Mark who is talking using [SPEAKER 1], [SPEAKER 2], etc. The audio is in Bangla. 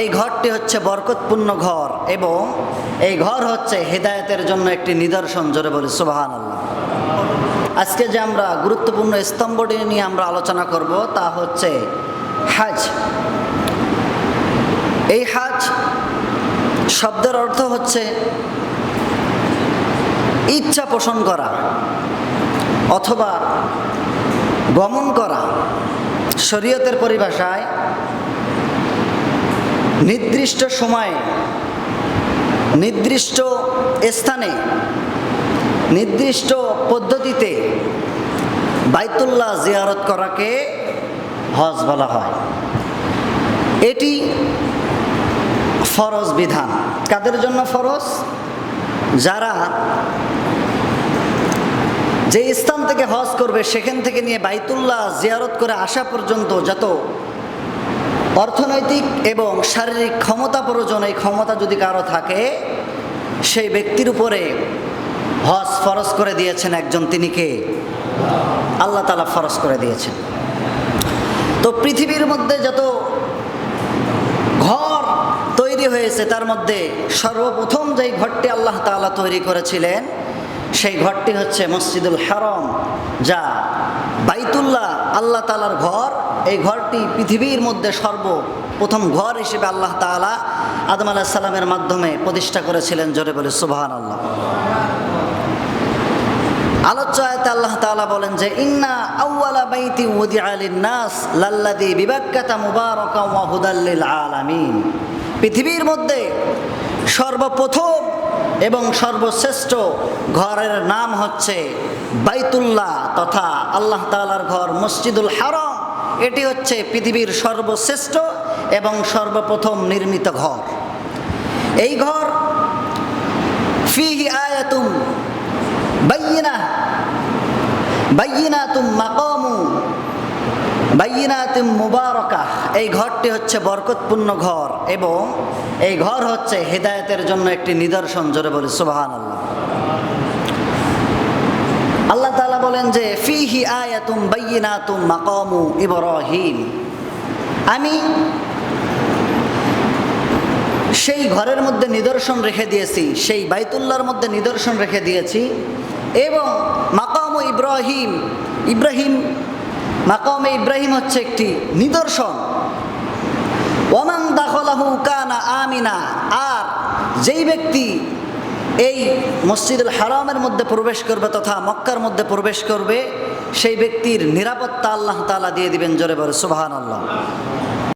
[SPEAKER 1] এই ঘরটি হচ্ছে বরকতপূর্ণ ঘর এবং এই ঘর হচ্ছে হেদায়েতের জন্য একটি নিদর্শন, জোরে বলি সুবাহান আল্লাহ আজকে যে আমরা গুরুত্বপূর্ণ স্তম্ভটি নিয়ে আমরা আলোচনা করব তা হচ্ছে হাজ। এই হাজ শব্দের অর্থ হচ্ছে ইচ্ছা পোষণ করা অথবা গমন করা। শরীয়তের পরিভাষায় নির্দিষ্ট সময়ে, নির্দিষ্ট স্থানে, নির্দিষ্ট পদ্ধতিতে বাইতুল্লাহ জিয়ারত করাকে হজ বলা হয়। এটি ফরজ বিধান। কাদের জন্য ফরজ? যারা যে স্থান থেকে হজ করবে, সেখান থেকে নিয়ে বাইতুল্লাহ জিয়ারত করে আসা পর্যন্ত যত অর্থনৈতিক এবং শারীরিক ক্ষমতা প্রয়োজন এই ক্ষমতা যদি কারও থাকে, সেই ব্যক্তির উপরে হজ ফরজ করে দিয়েছেন একজন তিনি কে? আল্লাহ তালা ফরজ করে দিয়েছেন। তো পৃথিবীর মধ্যে যত ঘর তৈরি হয়েছে, তার মধ্যে সর্বপ্রথম যেই ঘরটি আল্লাহ তাআলা তৈরি করেছিলেন, সেই ঘরটি হচ্ছে মসজিদুল হারম, যা বাইতুল্লাহ আল্লাহ তালার ঘর। এই ঘরটি পৃথিবীর মধ্যে সর্বপ্রথম ঘর হিসেবে আল্লাহ তাআলা আদম আলাহ সাল্লামের মাধ্যমে প্রতিষ্ঠা করেছিলেন জোরে বলে সুবাহান আল্লাহ আলোচ্য আল্লাহ তাআলা বলেন যে, ইন্না আউয়ালা বাইতি উদি আলিন নাস লাল্লাদি বিবাক্কাতা মুবারাকা ওয়া আলামিন পৃথিবীর মধ্যে সর্বপ্রথম এবং সর্বশ্রেষ্ঠ ঘরের নাম হচ্ছে বাইতুল্লাহ তথা আল্লাহ তাআলার ঘর মসজিদুল হারাম। এটি হচ্ছে পৃথিবীর সর্বশ্রেষ্ঠ এবং সর্বপ্রথম নির্মিত ঘর। এই ঘর ফিহি আয়াতুম বাইয়িনা বাইয়িনাতুম মাকামু বাইয়িনাতুম মুবারাকা। এই ঘরটি হচ্ছে বরকতপূর্ণ ঘর এবং এই ঘর হচ্ছে হেদায়েতের জন্য একটি নিদর্শন, জোরে বলি, সুবহানাল্লাহ। আল্লাহ তাআলা বলেন যে, ফিহি আয়াতুম বাইয়িনাতুম মাকামু ইব্রাহিম। আমি সেই ঘরের মধ্যে নিদর্শন রেখে দিয়েছি, সেই বাইতুল্লাহর মধ্যে নিদর্শন রেখে দিয়েছি এবং মাকাম ইব্রাহিম ইব্রাহিম, মাকামে ইব্রাহিম হচ্ছে একটি নিদর্শন। ওমান দাখলাহু কানা আমিনা, আর যেই ব্যক্তি এই মসজিদুল হারামের মধ্যে প্রবেশ করবে তথা মক্কার মধ্যে প্রবেশ করবে, সেই ব্যক্তির নিরাপত্তা আল্লাহ তালা দিয়ে দিবেন জোরে বলে সুবাহান আল্লাহ